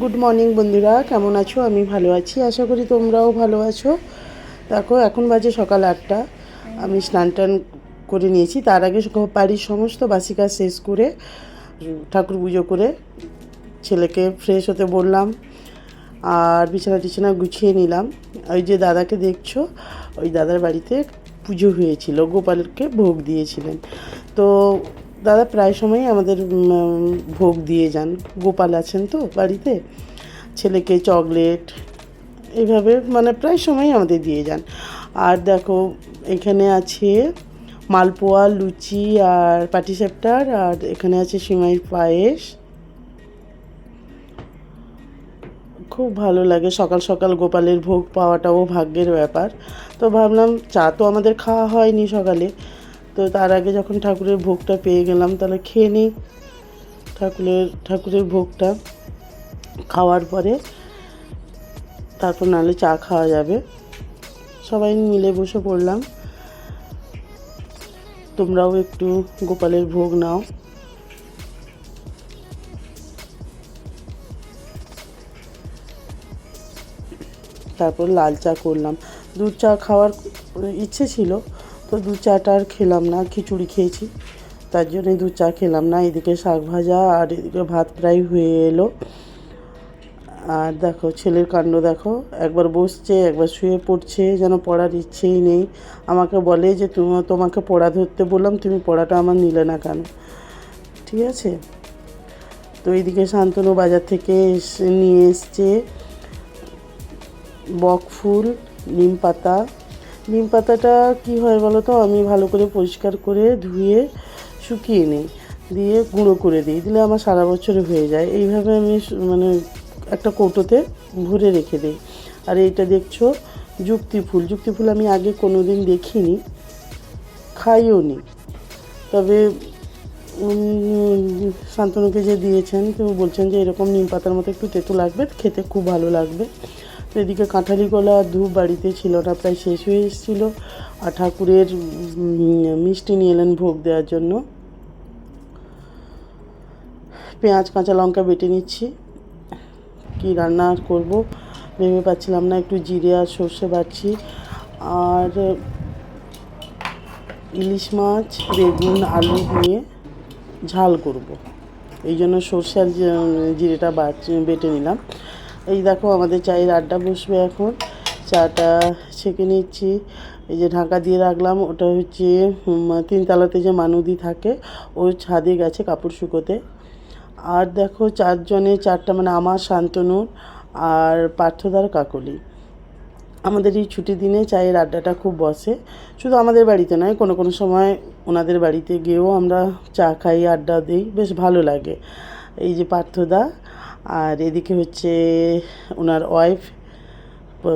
Good morning বন্ধুরা। কেমন আছো? আমি ভালো আছি। আশা করি তোমরাও ভালো আছো। দেখো, এখন বাজে সকাল আটটা। আমি স্নান টান করে নিয়েছি। তার আগে বাড়ির সমস্ত বাসি কাজ শেষ করে, ঠাকুর পুজো করে ছেলেকে ফ্রেশ হতে বললাম আর বিছানা টিছানা গুছিয়ে নিলাম। ওই যে দাদাকে দেখছ, ওই দাদার বাড়িতে পুজো হয়েছিল। গোপালকে ভোগ দিয়েছিলেন। তো দাদা প্রায় সময়ই আমাদের ভোগ দিয়ে যান। গোপাল আছেন তো বাড়িতে। ছেলেকে চকলেট এইভাবে মানে প্রায় সময়ই আমাদের দিয়ে যান। আর দেখো, এখানে আছে মালপোয়া, লুচি আর পাটিসাপটার, আর এখানে আছে সিমাই পায়েস। খুব ভালো লাগে, সকাল সকাল গোপালের ভোগ পাওয়াটাও ভাগ্যের ব্যাপার। তো ভাবলাম, চা তো আমাদের খাওয়া হয়নি সকালে। তো তার আগে যখন ঠাকুরের ভোগটা পেয়ে গেলাম, তাহলে খেয়ে নিই ঠাকুরের ঠাকুরের ভোগটা। খাওয়ার পরে তারপর নাহলে চা খাওয়া যাবে। সবাই মিলে বসে পড়লাম। তোমরাও একটু গোপালের ভোগ নাও। তারপর লাল চা করলাম। দুধ চা খাওয়ার ইচ্ছে ছিল তো দু চাটা আর খেলাম না, খিচুড়ি খেয়েছি। তার জন্য দু চা খেলাম না, এদিকে শাক ভাজা আর এদিকে ভাত প্রায় হয়ে এলো। আর দেখো, ছেলের কাণ্ড দেখো, একবার বসছে, একবার শুয়ে পড়ছে, যেন পড়ার ইচ্ছেই নেই। আমাকে বলে যে, তুমি তোমাকে পড়া ধরতে বললাম, তুমি পড়াটা আমার নিলে না কেন? ঠিক আছে? তো এইদিকে শান্তনু বাজার থেকে এসে নিয়ে এসছে বক ফুল, নিম পাতা নিম পাতাটা কী হয় বলো তো? আমি ভালো করে পরিষ্কার করে ধুয়ে শুকিয়ে নিই। দিয়ে গুঁড়ো করে দিই। দিলে আমার সারা বছরে হয়ে যায়। এইভাবে আমি মানে একটা কৌটোতে ভরে রেখে দিই। আর এইটা দেখছ, যুক্তি ফুল। যুক্তি ফুল আমি আগে কোনো দিন দেখিনি। খাইও নি। তবে শান্তনুকে যে দিয়েছেন তো বলছেন যে এরকম নিম পাতার মতো একটু তেঁতু লাগবে। খেতে খুব ভালো লাগবে। এদিকে কাঁঠালি কলা ধূপ বাড়িতে ছিল না, প্রায় শেষ হয়ে এসেছিল। আর ঠাকুরের মিষ্টি নিয়ে এলেন ভোগ দেওয়ার জন্য। পেঁয়াজ, কাঁচা লঙ্কা বেটে নিচ্ছি। কি রান্না করব ভেবে পাচ্ছিলাম না, একটু জিরে আর সর্ষে বাটছি। আর ইলিশ মাছ, বেগুন, আলু দিয়ে ঝাল করব। এই জন্য সর্ষে আর জিরেটা বাট বেটে নিলাম। এই দেখো আমাদের চায়ের আড্ডা বসবে এখন। চাটা ছেঁকে নিচ্ছি। এই যে ঢাকা দিয়ে রাখলাম, ওটা হচ্ছে তিনতলাতে যে মানুদি থাকে ওর ছাদে গেছে কাপড় শুকোতে। আর দেখো চারজনে, চারটা মানে আমার শান্তনুর আর পার্থদার কাকলি। আমাদের এই ছুটির দিনে চায়ের আড্ডাটা খুব বসে। শুধু আমাদের বাড়িতে নয়, কোনো কোনো সময় ওনাদের বাড়িতে গিয়েও আমরা চা খাই, আড্ডা দিই, বেশ ভালো লাগে। এই যে পার্থদা আর এদিকে হচ্ছে ওনার ওয়াইফ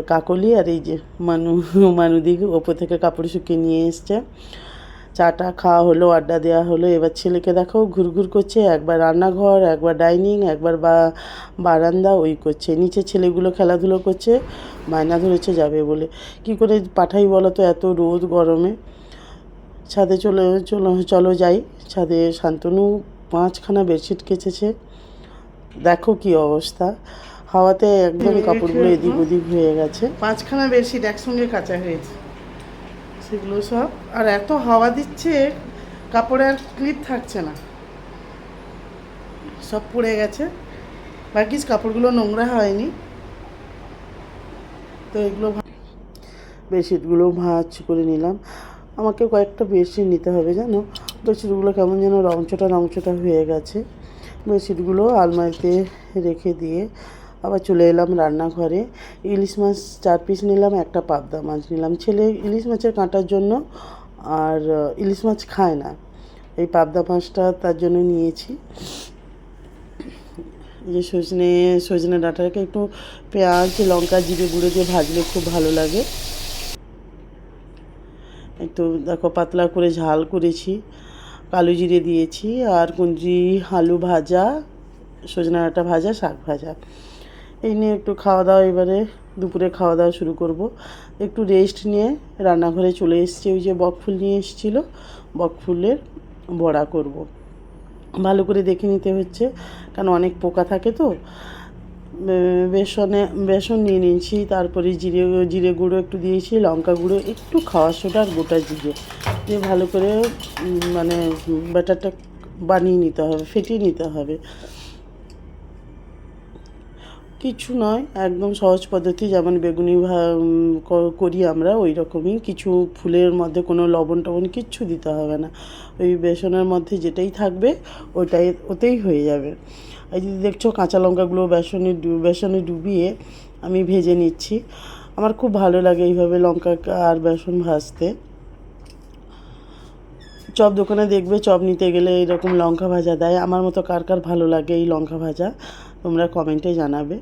কাকলি আর এই যে মানু, মানুদি ওপর থেকে কাপড় শুকিয়ে নিয়ে এসছে। চাটা খাওয়া হলো, আড্ডা দেওয়া হলো। এবার ছেলেকে দেখো ঘুরঘুর করছে, একবার রান্নাঘর, একবার ডাইনিং একবার বা, বারান্দা, ওই করছে। নিচে ছেলেগুলো খেলাধুলো করছে মায়না ধরেছে, যাবে বলে। কি করে পাঠাই বলো তো, এত রোদ গরমে। ছাদে চলে, চলো চলো যাই। ছাদে শান্তনু পাঁচখানা বেডশিট কেচেছে। দেখো কি অবস্থা। হাওয়াতে একদম কাপড়গুলো এদিক ওদিক হয়ে গেছে। পাঁচখানা বেডশিট একসঙ্গে কাঁচা হয়েছে। সেগুলো সব আর এত হাওয়া দিচ্ছে কাপড়ে আর ক্লিপ থাকছে না। সব পড়ে গেছে। বাকি কাপড়গুলো নোংরা হয়নি। তো এগুলো বেডশিটগুলো ভাঁজ করে নিলাম। আমাকে কয়েকটা বেডশিট নিতে হবে জানো? বেডশিটগুলো কেমন যেন রংচটা রংচটা হয়ে গেছে। বেডশিটগুলো আলমারিতে রেখে দিয়ে আবার চলে এলাম রান্নাঘরে। ইলিশ মাছ চার পিস নিলাম, একটা পাবদা মাছ নিলাম। ছেলে ইলিশ মাছের কাঁটার জন্য আর ইলিশ মাছ খায় না। এই পাবদা মাছটা তার জন্য নিয়েছি। যে সজনে সজনে ডাঁটাকে একটু পেঁয়াজ, লঙ্কা, জিরে গুঁড়ো দিয়ে ভাজলে খুব ভালো লাগে। একটু দেখো, পাতলা করে ঝাল করেছি। কালো জিরে দিয়েছি আর কুঞ্জি আলু ভাজা, সজনে ডাঁটা ভাজা, শাক ভাজা। এই নিয়ে একটু খাওয়া দাওয়া এবারে, দুপুরে খাওয়া দাওয়া শুরু করব। একটু রেস্ট নিয়ে রান্নাঘরে চলে এসেছি, ওই যে বকফুল নিয়ে এসেছিল বকফুলের বড়া করব। ভালো করে দেখে নিতে হচ্ছে, কারণ অনেক পোকা থাকে তো। বেসনে, বেসন নিয়ে নিয়েছি, তারপরে জিরে জিরে গুঁড়ো একটু দিয়েছি, লঙ্কা গুঁড়ো, একটু খাওয়ার সোডা আর গোটা জিরে। দিয়ে ভালো করে মানে ব্যাটারটা বানিয়ে নিতে হবে, ফেটিয়ে নিতে হবে। কিছু নয়, একদম সহজ পদ্ধতি, যেমন বেগুনি করি আমরা ওই রকমই কিছু ফুলের মধ্যে কোনো লবণ টবণ কিচ্ছু দিতে হবে না। ওই বেসনের মধ্যে যেটাই থাকবে, ওটাই, ওতেই হয়ে যাবে। এই যদি দেখছ, কাঁচা লঙ্কাগুলো বেসনে বেসনে ডুবিয়ে আমি ভেজে নিচ্ছি। আমার খুব ভালো লাগে এইভাবে লঙ্কা আর বেসন ভাজতে। চপ দোকানে দেখবে চপ নিতে গেলে এরকম লঙ্কা ভাজা দেয়। আমার মতো কার কার ভালো লাগে এই লঙ্কা ভাজা তোমরা কমেন্টে জানাবে।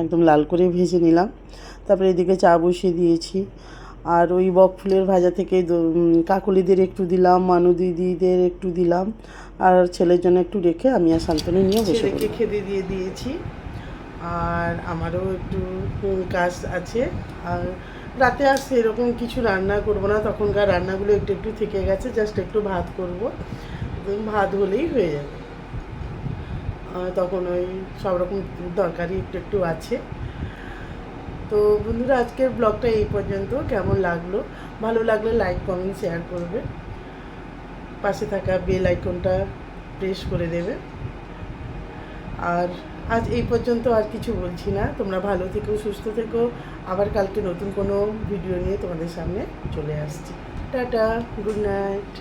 একদম লাল করে ভেজে নিলাম। তারপরে এদিকে চা বসিয়ে দিয়েছি। আর ওই বক ফুলের ভাজা থেকে কাকলিদের একটু দিলাম মানু দিদিদের একটু দিলাম। আর ছেলের জন্য একটু রেখে আমি আর শান্তনু নিয়ে বসে ছেলেকে খেতে দিয়ে দিয়েছি। আর আমারও একটু কাজ আছে। আর রাতে আর সেরকম কিছু রান্না করব না, তখনকার রান্নাগুলো একটু একটু থেকে গেছে জাস্ট একটু ভাত করব। ভাত হলেই হয়ে যাবে। তখন ওই সব রকম তরকারি একটু একটু আছে। তো বন্ধুরা, আজকের ব্লগটা এই পর্যন্ত। কেমন লাগল? ভালো লাগলে লাইক কমেন্ট শেয়ার করবে। পাশে থাকা বেল আইকনটা প্রেস করে দেবে। আর আজ এই পর্যন্ত আর কিছু বলছি না। তোমরা ভালো থেকো, সুস্থ থেকো। আবার কালকে নতুন কোনো ভিডিও নিয়ে তোমাদের সামনে চলে আসছি। Tata good night